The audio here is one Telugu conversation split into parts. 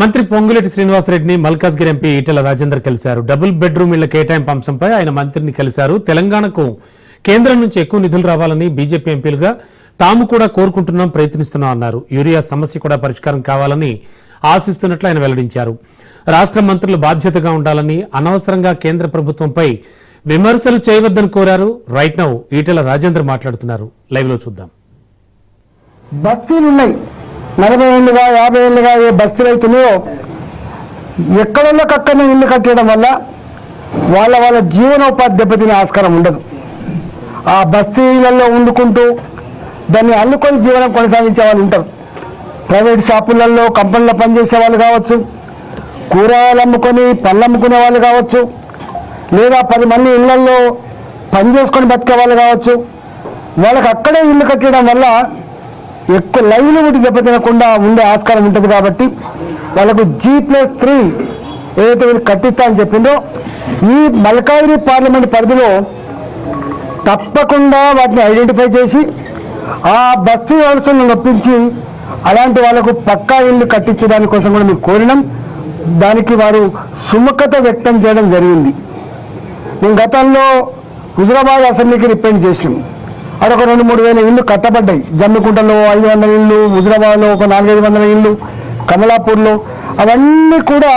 మంత్రి పొంగులేటి శ్రీనివాసరెడ్డిని మల్కాజ్గిరి ఎంపీ ఈటెల రాజేందర్ కలిశారు. డబుల్ బెడ్రూమ్ ఇళ్ళ కేటాయింపు అంశంపై ఆయన మంత్రిని కలిశారు. తెలంగాణకు కేంద్రం నుంచి ఎక్కువ నిధులు రావాలని బీజేపీ ఎంపీలుగా తాము కూడా కోరుకుంటున్నాం ప్రయత్నిస్తున్నాం అన్నారు. యూరియా సమస్య కూడా పరిష్కారం కావాలని ఆశిస్తున్నట్లు ఆయన వెల్లడించారు. రాష్ట్ర మంత్రులు బాధ్యతగా ఉండాలని అనవసరంగా కేంద్ర ప్రభుత్వంపై విమర్శలు చేయవద్దని కోరారు. రైట్ నౌ ఈటెల రాజేందర్ మాట్లాడుతున్నారు. లైవ్లో చూద్దాం. బస్తీలున్నాయి. నలభై ఏళ్ళుగా యాభై ఏళ్ళుగా ఏ బస్తీ రైతులు ఎక్కడోళ్ళకక్కడనే ఇల్లు కట్టడం వల్ల వాళ్ళ వాళ్ళ జీవనోపాధి దెబ్బతినే ఆస్కారం ఉండదు. ఆ బస్తీలలో వండుకుంటూ దాన్ని అల్లుకొని జీవనం కొనసాగించే వాళ్ళు ఉంటారు. ప్రైవేట్ షాపులలో కంపెనీలో పనిచేసే వాళ్ళు కావచ్చు కూరగాయలు అమ్ముకొని పళ్ళు అమ్ముకునే వాళ్ళు కావచ్చు లేదా పది మంది ఇళ్ళలో పని చేసుకొని బతికే వాళ్ళు కావచ్చు వాళ్ళకి అక్కడే ఇల్లు కట్టడం వల్ల ఎక్కువ లైవ్లీవుడ్ దెబ్బతినకుండా ఉండే ఆస్కారం ఉంటుంది కాబట్టి వాళ్ళకు జీ ప్లస్ త్రీ ఏదైతే వీళ్ళు కట్టిస్తా అని చెప్పిందో ఈ మల్కాగిరి పార్లమెంట్ పరిధిలో తప్పకుండా వాటిని ఐడెంటిఫై చేసి ఆ బస్తీ వ్యవస్థను నొప్పించి అలాంటి వాళ్ళకు పక్కా ఇల్లు కట్టించడానికి కోసం కూడా మేము కోరినాం. దానికి వారు సుముఖత వ్యక్తం చేయడం జరిగింది. మేము గతంలో హుజరాబాద్ అసెంబ్లీకి రిపేర్ చేసినాం. అదొక రెండు మూడు వేల ఇల్లు కట్టబడ్డాయి. జమ్మికుంటలో ఐదు వందల ఇల్లు హుజరాబాద్లో ఒక నాలుగైదు వందల ఇల్లు కమలాపూర్లో అవన్నీ కూడా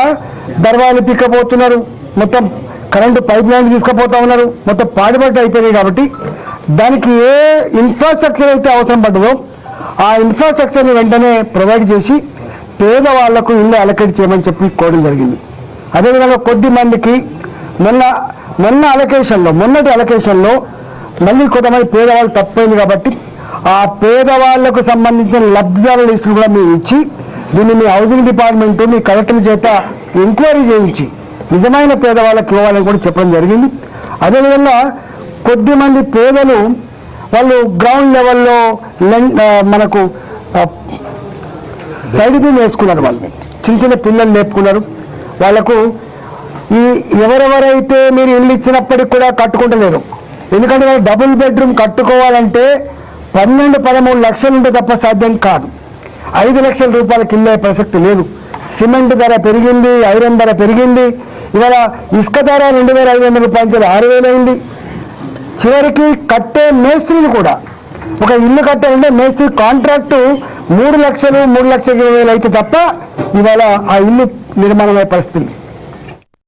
దర్వాలు పిక్కపోతున్నారు మొత్తం కరెంటు పైప్ లైన్ తీసుకుపోతా ఉన్నారు. మొత్తం పాడిపట్టు అయిపోయినాయి కాబట్టి దానికి ఏ ఇన్ఫ్రాస్ట్రక్చర్ అయితే అవసరం పడ్డదో ఆ ఇన్ఫ్రాస్ట్రక్చర్ని వెంటనే ప్రొవైడ్ చేసి పేదవాళ్ళకు ఇల్లు అలకేట్ చేయమని చెప్పి కోరడం జరిగింది. అదేవిధంగా కొద్ది మందికి మొన్న మొన్న అలొకేషన్లో మొన్నటి అలొకేషన్లో మళ్ళీ కొంతమంది పేదవాళ్ళు తప్పైంది కాబట్టి ఆ పేదవాళ్ళకు సంబంధించిన లబ్ధిదారుల లిస్టులు కూడా మీరు ఇచ్చి దీన్ని మీ హౌసింగ్ డిపార్ట్మెంట్ మీ కలెక్టర్ చేత ఎంక్వైరీ చేయించి నిజమైన పేదవాళ్ళకి ఇవ్వాలని కూడా చెప్పడం జరిగింది. అదేవిధంగా కొద్ది మంది పేదలు వాళ్ళు గ్రౌండ్ లెవెల్లో మనకు సైడ్ బీమ్ వేసుకున్నారు వాళ్ళు చిన్న చిన్న పిల్లలు నేర్పుకున్నారు. వాళ్ళకు ఈ ఎవరెవరైతే మీరు ఇల్లు ఇచ్చినప్పటికి కూడా కట్టుకుంటలేరు. ఎందుకంటే డబుల్ బెడ్రూమ్ కట్టుకోవాలంటే పన్నెండు పదమూడు లక్షలు ఉంటే తప్ప సాధ్యం కాదు. ఐదు లక్షల రూపాయల కింద ప్రసక్తి లేదు. సిమెంట్ ధర పెరిగింది ఐరన్ ధర పెరిగింది. ఇవాళ ఇసుక ధర రెండు వేల ఐదు వందల రూపాయల నుంచి ఆరు వేలు అయింది చివరికి కట్టే మేస్త్రిని కూడా. ఒక ఇల్లు కట్టాలంటే మేస్త్రి కాంట్రాక్టు మూడు లక్షలు మూడు లక్షల ఇరవై వేలు అయితే తప్ప ఇవాళ ఆ ఇల్లు నిర్మాణమయ్యే పరిస్థితి